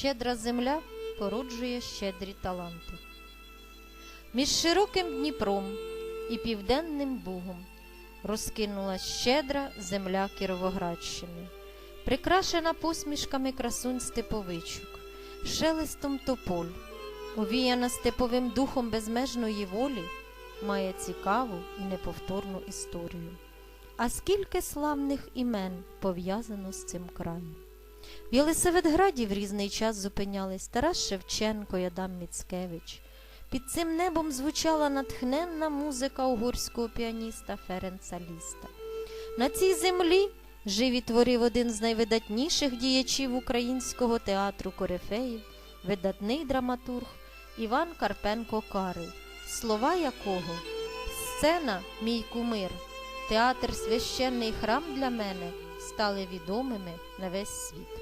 Щедра земля породжує щедрі таланти. Між широким Дніпром і Південним Бугом розкинулась щедра земля Кіровоградщини, прикрашена посмішками красунь степовичок, шелестом тополь, овіяна степовим духом безмежної волі, має цікаву і неповторну історію. А скільки славних імен пов'язано з цим краєм. В Єлисаветграді в різний час зупинялись Тарас Шевченко і Адам Міцкевич. Під цим небом звучала натхненна музика угорського піаніста Ференца Ліста. На цій землі жив і творив один з найвидатніших діячів українського театру корифеїв, видатний драматург Іван Карпенко Карий, слова якого сцена мій кумир, театр священний храм для мене стали відомими на весь світ.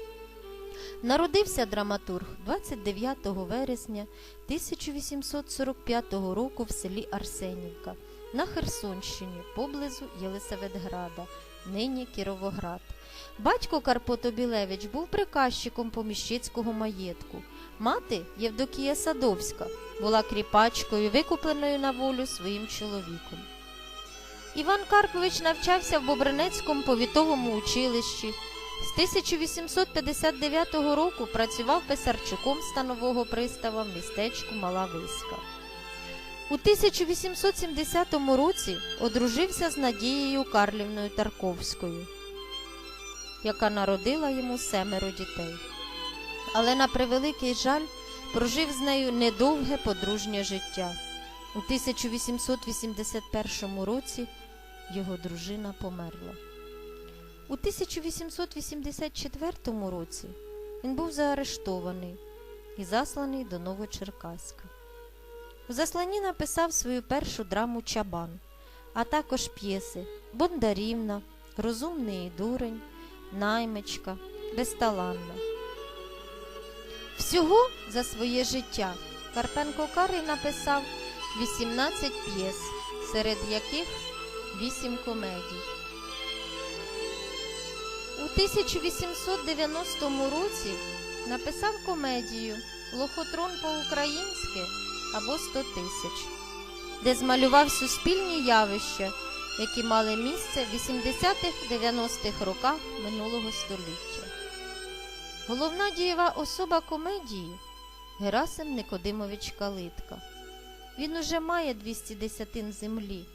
Народився драматург 29 вересня 1845 року в селі Арсенівка на Херсонщині поблизу Єлисаветграда, нині Кіровоград. Батько Карпо Тобілевич був приказчиком поміщицького маєтку. Мати Євдокія Садовська була кріпачкою, викупленою на волю своїм чоловіком. Іван Карпович навчався в Бобринецькому повітовому училищі. З 1859 року працював писарчуком станового пристава в містечку Мала Виска. У 1870 році одружився з Надією Карлівною Тарковською, яка народила йому семеро дітей. Але на превеликий жаль прожив з нею недовге подружнє життя. У 1881 році його дружина померла. У 1884 році він був заарештований і засланий до Новочеркаська. У засланні написав свою першу драму Чабан, а також п'єси Бондарівна, Розумний дурень, Наймичка, Безталанна. Всього за своє життя Карпенко Карий написав 18 п'єс, серед яких 8 комедій. У 1890 році написав комедію Лохотрон по-українськи або 100 тисяч, де змалював суспільні явища, які мали місце в 80-х-90-х роках минулого століття. Головна дієва особа комедії Герасим Никодимович Калитка. Він уже має 200 десятин землі,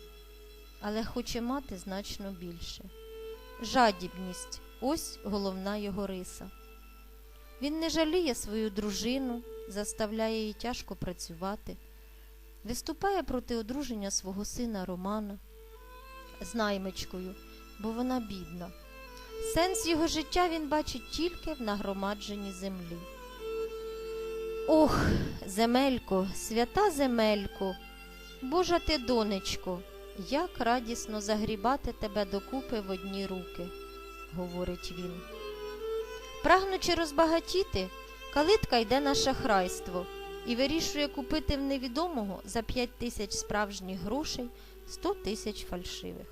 але хоче мати значно більше. Жадібність ось головна його риса. Він не жаліє свою дружину, заставляє її тяжко працювати, виступає проти одруження свого сина Романа з наймичкою, бо вона бідна. Сенс його життя він бачить тільки в нагромадженні землі. Ох, земелько, свята земелько, Божа ти донечко, як радісно загрібати тебе докупи в одні руки, говорить він. Прагнучи розбагатіти, калитка йде на шахрайство і вирішує купити в невідомого за 5 тисяч справжніх грошей 100 тисяч фальшивих.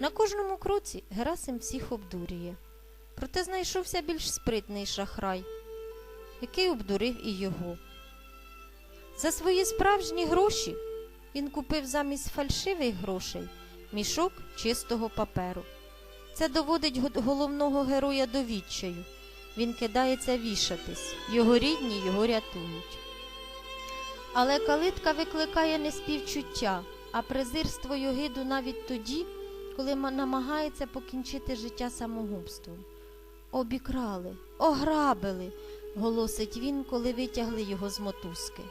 На кожному кроці Герасим всіх обдурює, проте знайшовся більш спритний шахрай, який обдурив і його. За свої справжні гроші він купив замість фальшивих грошей мішок чистого паперу. Це доводить головного героя до відчаю. Він кидається вішатись, його рідні його рятують. Але калитка викликає не співчуття, а презирство й огиду навіть тоді, коли намагається покінчити життя самогубством. Обікрали, ограбили, голосить він, коли витягли його з мотузки.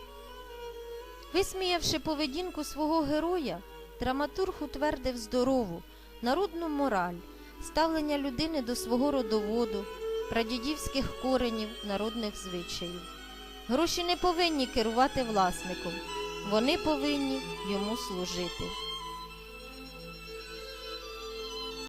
Висміявши поведінку свого героя, драматург утвердив здорову, народну мораль, ставлення людини до свого родоводу, прадідівських коренів, народних звичаїв. Гроші не повинні керувати власником, вони повинні йому служити.